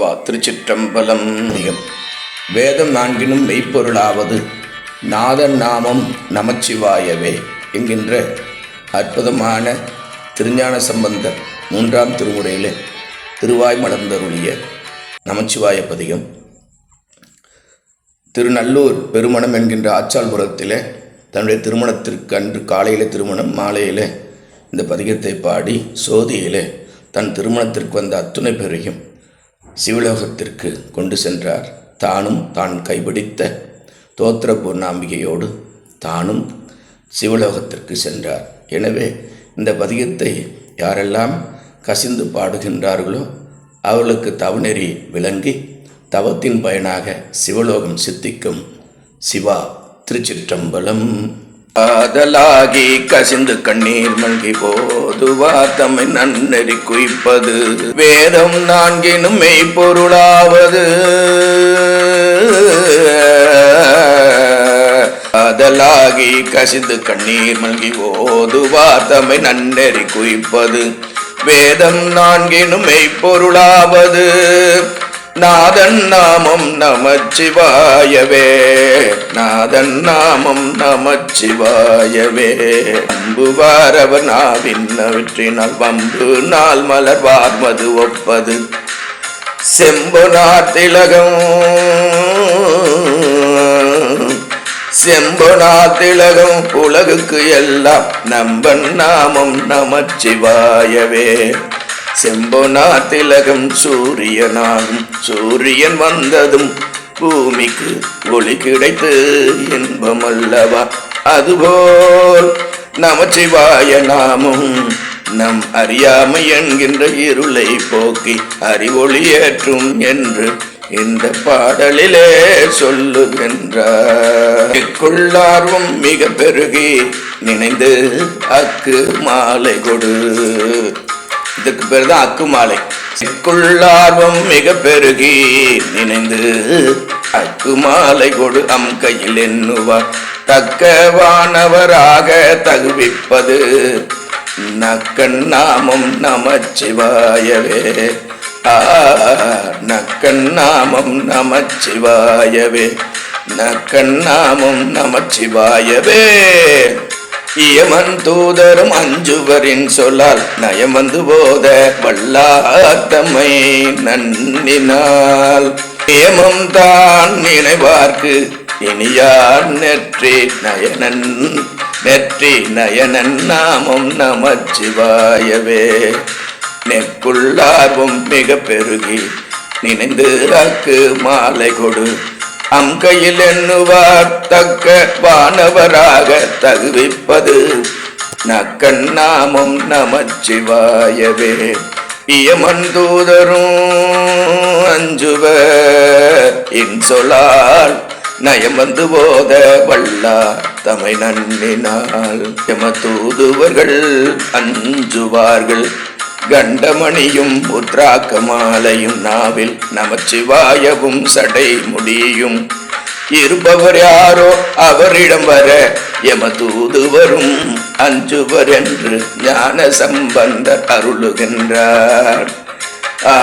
சிவா திருச்சிற்றம்பலம் வேதம் நான்கினும் மெய்ப்பொருளாவது. நாதன் நாமம் நமச்சிவாயவே என்கின்ற அற்புதமான திருஞான சம்பந்தர் மூன்றாம் திருமுறையில் திருவாய் மலர்ந்தருளிய நமச்சிவாய பதிகம். திருநல்லூர் பெருமணம் என்கின்ற ஆச்சால்புரத்தில் தன்னுடைய திருமணத்திற்கு அன்று காலையில் திருமணம் மாலையில் இந்த பதிகத்தை பாடி சோதியில் தன் திருமணத்திற்கு வந்த அத்துணை பேரையும் சிவலோகத்திற்கு கொண்டு சென்றார். தானும் தான் கைபிடித்த தோத்திர பூர்ணாம்பிகையோடு தானும் சிவலோகத்திற்கு சென்றார். எனவே இந்த பதிகத்தை யாரெல்லாம் கசிந்து பாடுகின்றார்களோ அவர்களுக்கு தவநெறி விளங்கி தவத்தின் பயனாக சிவலோகம் சித்திக்கும் சிவா திருச்சிற்றம்பலம். ஆதலாகி கசிந்து கண்ணீர் மல்கி போதுவா தம்மை நன்னெறி குய்ப்பது. வேதம் நான்கினும் மெய்ப்பொருளாவது. காதலாகி கசிந்து கண்ணீர் மல்கி ஓதுவா தம்மை நன்னெறி குய்ப்பது. வேதம் நான்கினும் மெய்ப்பொருளாவது. நாதன் நாமம் நமச்சிவாயவே. நாதன் நாமம் நமச்சிவாயவே. அம்புவாரவர் நாவின் வெற்றினால் வம்பு நாள் மலர் வார்மது ஒப்பது. செம்பு நாத்திலகம் செம்பொனா திலகம் உலகுக்கு எல்லாம் நம்பன் நாமம் நமச்சிவாயவே. செம்பொனா திலகம் சூரியனாகும். சூரியன் வந்ததும் பூமிக்கு ஒளி கிடைத்து இன்பம் அல்லவா அதுபோல் நமச்சிவாய நாமும் நம் அறியாமை என்கின்ற இருளை போக்கி அறிவொளி ஏற்றும் என்று இந்த பாடலிலே சொல்லுகின்றார்வம் மிக பெருகி நினைந்து அக்கு மாலை கொடு. இதுக்கு பேர் தான் அக்கு மாலை சிக்குள்ளார்வம் மிக பெருகி நினைந்து அக்கு மாலை கொடு அம் கையில் எண்ணுவார். தக்கவானவராக தகுவிப்பது நக்கன் நாமம் நமச்சிவாயவே. ஆ நக்கன் நாமம் நமச்சிவாயவே. நக்கன் நாமம் நமச்சிவாயவே. இயமன் தூதரும் அஞ்சுவரின் சொல்லால் நயம் வந்து போத வல்லாத்தம்மை நன்னினால். நியமம் தான் நினைவார்க்கு இனியார் நெற்றி நயனன் நெற்றி நயனன் நாமம் நமச்சிவாயவே. நெக்குள்ளார்வும் மிக பெருகி நினைந்து அக்கு மாலை கொடு அம்கையில் எண்ணுவார் தக்க வானவராக தகுவிப்பது. நக்கன் நாமும் நமச்சிவாயவே. இயமன் தூதரும் அஞ்சுவ இன்சொலால் நயமந்து போத வல்லா தமை நன்னினால். எம தூதுவர்கள் அஞ்சுவார்கள். கண்டமணியும் உத்ராக்க மாலையும் நாவில் நமச்சிவாயவும் சடை முடியும். இருப்பவர் யாரோ அவரிடம் வர எம தூதுவரும் அஞ்சுவர் என்று ஞான சம்பந்தர் அருளுகின்றார். ஆ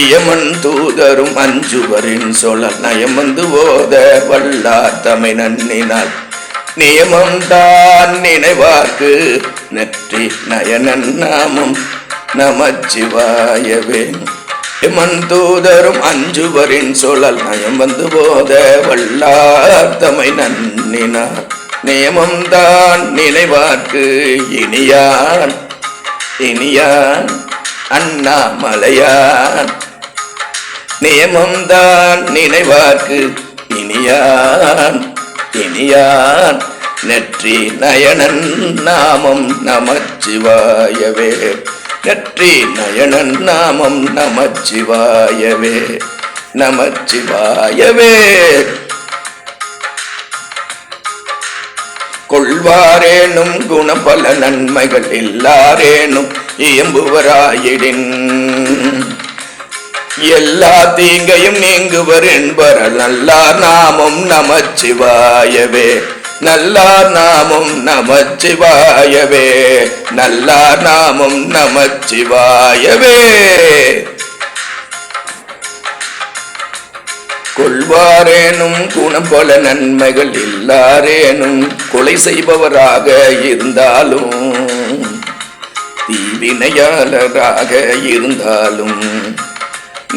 இயமன் தூதரும் அஞ்சுவரின் சொல நயமந்து ஓத வல்லார் தமை நன்னினால். நியமம் தான் நினைவார்க்கு நெற்றி நயனன் நாமம் நமச்சிவாயவே. இமன் தூதரும் அஞ்சுவரின் சூழல் நயம் வந்து போத வல்லார் தமை நன்னினார். நியமம் தான் நினைவார்க்கு இனியான் இனியான் அண்ணாமலையான். நியமம் தான் நினைவார்க்கு இனியான் இனியான் நெற்றி நயனன் நாமம் நமச்சிவாயவே. நெற்றி நயனன் நாமம் நமச்சிவாயவே. நமச்சிவாயவே. கொள்வாரேனும் குணபல நன்மைகள் எல்லாரேனும் இயம்புவராயிடின். எல்லா தீங்கையும் நீங்குவர் என்பர் நல்லார் நாமம் நமச்சிவாயவே. நல்லார் நாமம் நமச்சிவாயவே. நல்லார் நாமம் நமச்சிவாயவே. கொள்வாரேனும் குணம் போல நன்மைகள் இல்லாரேனும் கொலை செய்பவராக இருந்தாலும் தீவினையாளராக இருந்தாலும்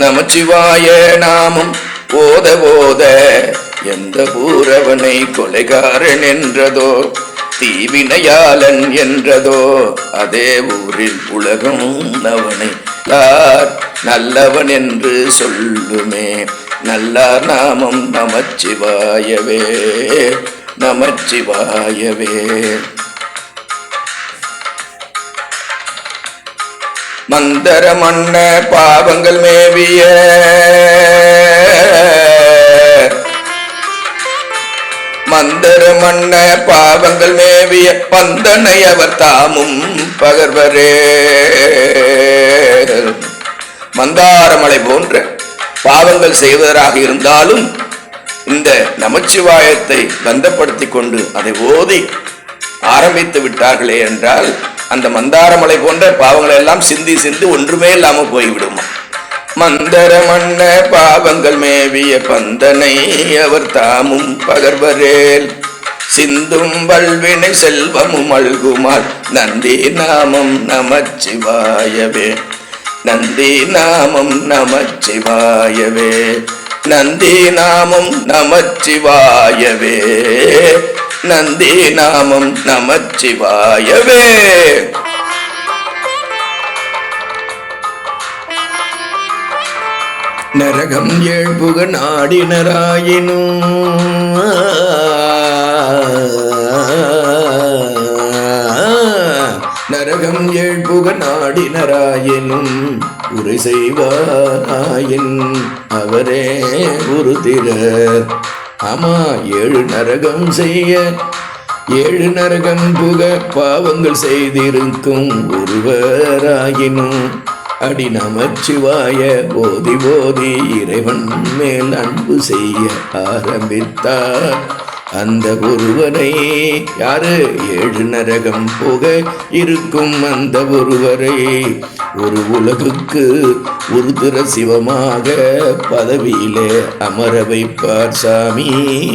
நமச்சிவாய நாமம். ஓத ஓத எந்த பூரவனை கொலைகாரன் என்றதோ தீவினையாளன் என்றதோ அதே ஊரில் உலகம் அவனை நல்லவன் என்று சொல்லுமே. நல்லார் நாமம் நமச்சிவாயவே நமச்சிவாயவே. மந்தர மன்ன பாவங்கள் மேவிய. மந்தர மன்ன பாவங்கள் மேவிய பந்தனை அவர் தாமும் பகர்வரே. மந்தாரமலை போன்ற பாவங்கள் செய்வதராக இருந்தாலும் இந்த நமச்சிவாயத்தை பந்தப்படுத்திக் கொண்டு அதை ஓதி ஆரம்பித்து விட்டார்களே என்றால் அந்த மந்தாரமலை போன்ற பாவங்களை எல்லாம் சிந்தி சிந்தி ஒன்றுமே இல்லாம போய்விடுமா. மந்தர மன்ன பாவங்கள் மேவிய பந்தனை அவர் தாமும் பகர்வரேல். சிந்தும் வல்வினை செல்வமும் அல்குமால் நந்தி நாமம் நமச்சிவாயவே. நந்தி நாமம் நமச்சிவாயவே. நந்தி நாமம் நமச்சிவாயவே. நந்தி நாமம் நமச்சிவாயவே. நரகம் ஏழ்புக நாடினராயினும். நரகம் ஏழ்புக நாடினராயினும். உரை செய்வாராயின். அவரே ஒரு ஆமா ஏழு நரகம் செய்ய ஏழு நரகம் புக பாவங்கள் செய்திருக்கும் ஒருவராயினும். அடி நமச்சிவாய போதி போதி இறைவன் மேல் அன்பு செய்ய ஆரம்பித்தார். அந்த ஒருவரை யாரு? ஏழு நரகம் புக இருக்கும் அந்த ஒருவரை. ஒரு உலகுக்கு ஒரு சிவமாக பதவியிலே அமர வைப்பார் சாமி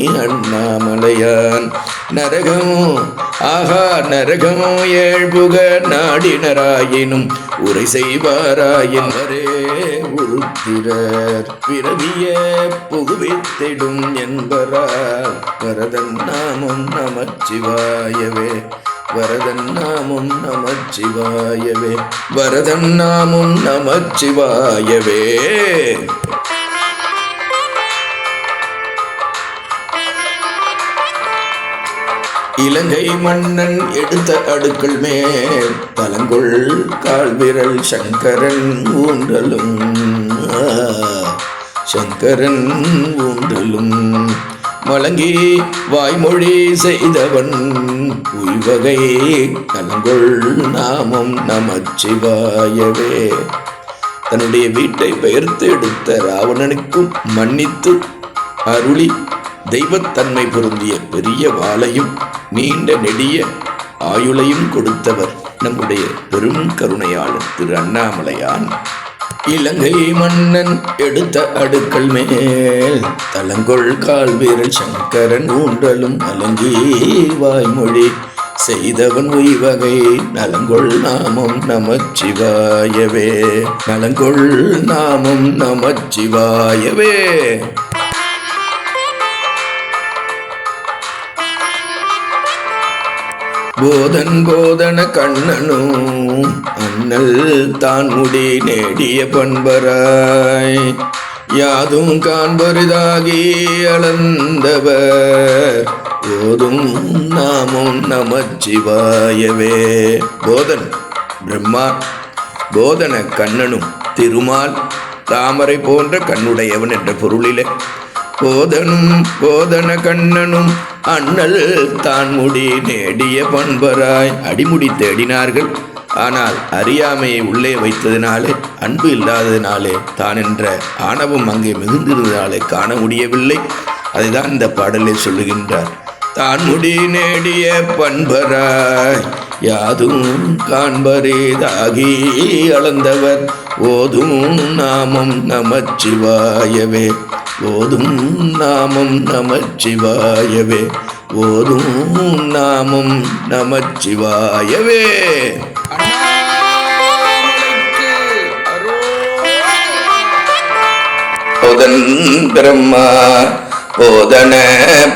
அண்ணாமலையான். நரகம் ஆகா நரகமோ ஏழ்புக நாடினராயினும் உரை செய்வாராயின் வரே உருத்திரர் பிறவிய புகுவித்திடும் என்பரால் வரதன் நாமும் நமச்சிவாயவே. வரதன் நாமும் நமச்சிவாயவே. வரதன் நாமும் நமச்சிவாயவே. இலங்கை மன்னன் எடுத்த அடுக்கள் மேல் தலங்கொள் கால் விரல் சங்கரன் ஊன்றலும். சங்கரன் ஊன்றலும். வழங்கி வாய்மொழி செய்தவன் உய்வகை கலங்குள் நாமம் நமச்சிவாயவே. தன்னுடைய வீட்டை பெயர்த்து எடுத்த ராவணனுக்கும் மன்னித்து அருளி தெய்வத்தன்மை பொருந்திய பெரிய வாளையும் நீண்ட நெடிய ஆயுளையும் கொடுத்தவர் நம்முடைய பெரும் கருணையாளர் திரு அண்ணாமலையான். இலங்கை மன்னன் எடுத்த அடுக்கள் மேல் தலங்கொள் கால் வீரல் சங்கரன் ஊன்றலும் அலங்கி வாய்மொழி செய்தவன் உய்வகை நலங்கொள் நாமம் நமச்சிவாயவே நலங்கொள் நாமம் நமச்சிவாயவே போதன் போதன கண்ணனும் அண்ணல் தான் முடி நேடிய பண்பராய். யாதும் காண்பரிதாகி அளந்தவர். போதும் நாமும் நமச்சிவாயவே. போதன் பிரம்மா போதன கண்ணனும் திருமால் தாமரை போன்ற கண்ணுடையவன் என்ற பொருளிலே. போதனும் போதன கண்ணனும் அண்ணல் தான் முடி நேடிய பண்பராய். அடிமுடி தேடினார்கள். ஆனால் அறியாமையை உள்ளே வைத்ததினாலே அன்பு இல்லாததினாலே தான் என்ற ஆணவம் அங்கே மிகுந்திருந்ததினாலே காண முடியவில்லை. அதுதான் இந்த பாடலில் சொல்லுகின்றார். தான் முடி நேடிய பண்பராய். யாதும் காண்பரேதாகி அளந்தவர். ஓதும் நாமம் நமச்சிவாயவே. ஓதும் நாமம் நமச்சிவாயவே. ஓதும் நாமம் நமச்சிவாயவே. போதன் பிரம்மா போதன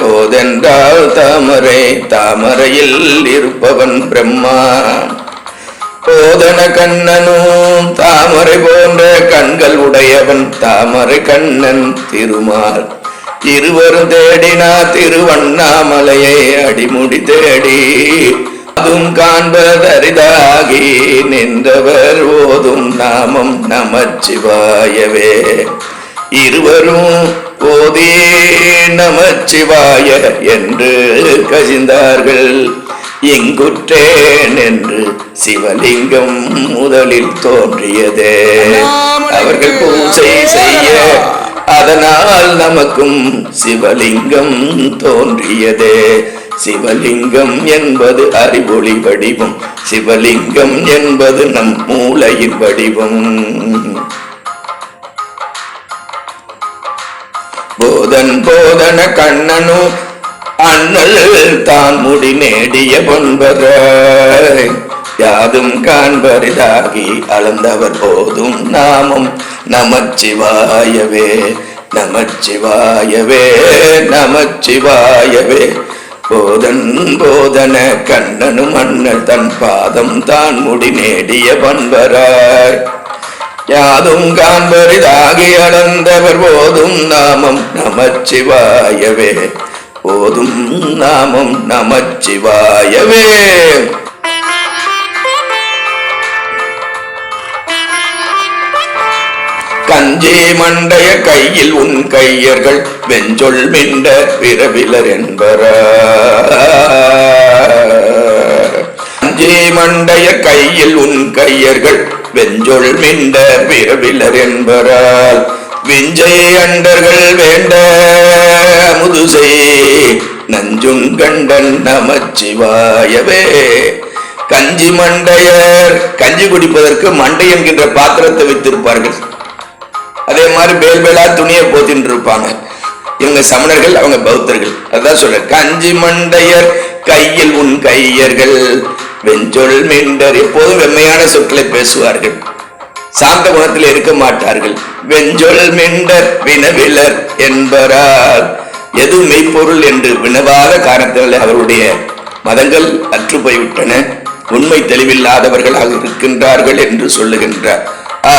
போதென்றால் தாமரை தாமரையில் இருப்பவன் பிரம்மா. கோதன கண்ணனும் தாமரை போன்ற கண்கள் உடையவன் தாமரை கண்ணன் திருமால். இருவரும் தேடினா திருவண்ணாமலையை அடிமுடி தேடி அதுவும் காண்பதரிதாகி நின்றவர் ஓதும் நாமம் நமச்சிவாயவே. இருவரும் ஓதே நமச்சிவாய என்று கசிந்தார்கள். எங்குற்றேன் என்று சிவலிங்கம் முதலில் தோன்றியதே. அவர்கள் பூஜை செய்ய அதனால் நமக்கும் சிவலிங்கம் தோன்றியதே. சிவலிங்கம் என்பது அறிவொளி வடிவம். சிவலிங்கம் என்பது நம் மூளையின் வடிவம். போதன் போதன கண்ணனு அண்ணல் தான் முடி நேடிய பொன்பர யாதும் காண்பரிதாகி அளந்தவர் போதும் நாமும். நமச்சிவாயவே நமச்சிவாயவே நமச்சிவாயவே. போதன் போதன கண்ணனும் அண்ணல் தன் பாதம் தான் முடி நேடிய பண்பராய் யாதும் காண்பரிதாகி அளந்தவர் போதும் நாமம். நமச்சிவாயவே ஓதும் நாமம் நமச்சிவாயவே. கஞ்சி மண்டைய கையில் உன் கையர்கள் வெஞ்சொல் மிண்ட பிறவிலர் என்பர. கஞ்சி மண்டைய கையில் உன் கையர்கள் வெஞ்சொல் மிண்ட பிறவிலர் என்பரால். விஞ்சை அண்டர்கள் வேண்ட முதுசை நஞ்சும் கண்டன் நமச்சிவாயவே. கஞ்சி மண்டையர் கஞ்சி குடிப்பதற்கு மண்டை என்கின்ற பாத்திரத்தை வைத்திருப்பார்கள். அதே மாதிரி பேல் பேலா துணியை போத்தின்னு இருப்பாங்க இவங்க சமணர்கள் அவங்க பௌத்தர்கள். அதான் சொல்ற கஞ்சி மண்டையர் கையில் உன் கையர்கள். வெஞ்சொல் மீண்டர் எப்போதும் வெம்மையான சொற்களை பேசுவார்கள். சாந்த குணத்தில் இருக்க மாட்டார்கள். வெஞ்சொல் மெண்டர் வினவிலர் என்பரால் எது மெய்ப்பொருள் என்று வினவாத காரணத்தால் அவருடைய மதங்கள் அற்று போய்விட்டன. உண்மை தெளிவில்லாதவர்களாக இருக்கின்றார்கள் என்று சொல்லுகின்றார். ஆ,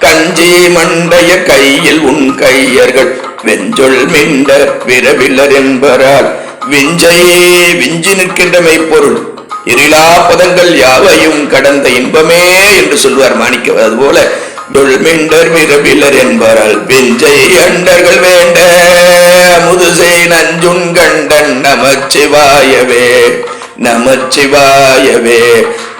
கஞ்சி மண்டைய கையில் உன் கையர்கள். வெஞ்சொல் மிண்ட விரவிலர் என்பரால் விஞ்சை விஞ்சி நிற்கின்ற மெய்ப்பொருள் இருளா பதங்கள் யாவையும் கடந்த இன்பமே என்று சொல்வார் மாணிக்க அதுபோல தொல்மிண்டர் விரவிலர் என்பாரால் பெஞ்சை அண்டர்கள் வேண்ட முதுசை நஞ்சுன் கண்டன் நமச்சிவாயவே நமச்சிவாயவே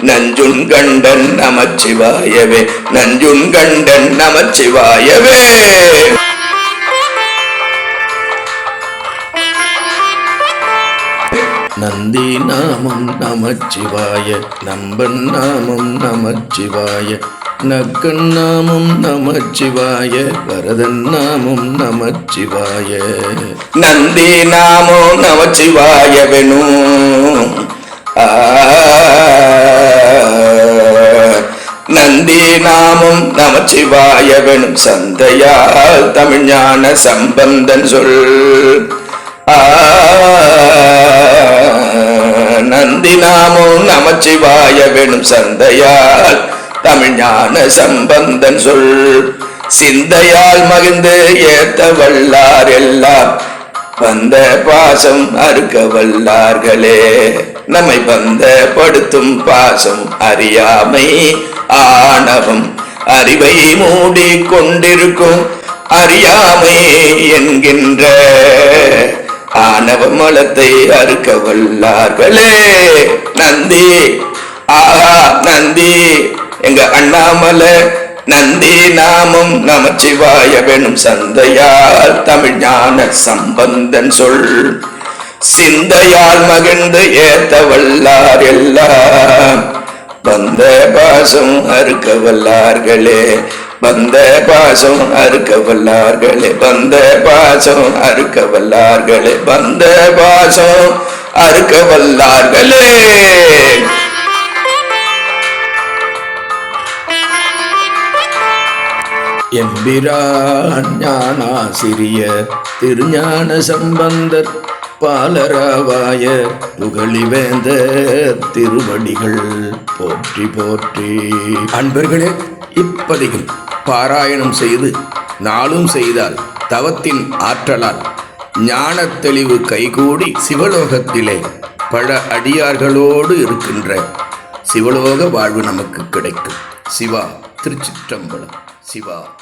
நஞ்சுன் கண்டன் நமச்சிவாயவே நஞ்சுன் கண்டன் நமச்சிவாயவே. நந்தி நாமம் நமச்சிவாய. நம்பன் நாமம் நமச்சிவாய. நக்கன் நாமம் நமச்சிவாய. வரதன் நாமம் நமச்சிவாய. நந்தி நாமோ நமச்சிவாய வேணு நந்தி நாமம் நமச்சிவாய வேணும். சந்தையால் தமிழ்ஞான சம்பந்தன் சொல். ஆ. நந்தி நாமோ நமச்சிவாய வேணும் சந்தையால் தமிழ் ஞான சம்பந்தன் சொல். சிந்தையால் மகிழ்ந்து ஏத்த வல்லார் எல்லாம். வந்த பாசம் அறுக்க வல்லார்களே. நம்மை வந்த படுத்தும் பாசம் அறியாமை ஆணவம். அறிவை மூடி கொண்டிருக்கும் அறியாமை என்கின்ற ஆனவ மலத்தை அறுக்க வல்லார்களே. நந்தி. ஆஹா நந்தி. எங்க அண்ணாமலை நந்தி நாமம் நமச்சிவாய வேணும் சந்தையால் தமிழ் ஞான சம்பந்தன் சொல். சிந்தையால் மகிழ்ந்து ஏத்த வல்லார் எல்லாம். வந்த பாசம் அறுக்க வல்லார்களே. வந்த பாசம் அறுக்க வல்லார்களே வந்த பாசம் அறுக்க வல்லார்களே வந்த பாசம் அறுக்க வல்லார்களே. எம்பிரான் ஞானாசிரியர் திருஞான சம்பந்தர் பாலராவாய புகழிவேந்த திருவடிகள் போற்றி போற்றி. அன்பர்களே இப்பதிகள் பாராயணம் செய்து நாளும் செய்தால் தவத்தின் ஆற்றலால் ஞான தெளிவு கைகூடி சிவலோகத்திலே பல அடியார்களோடு இருக்கின்ற சிவலோக வாழ்வு நமக்கு கிடைக்கும். சிவா திருச்சிற்றம்பலம். சிவா.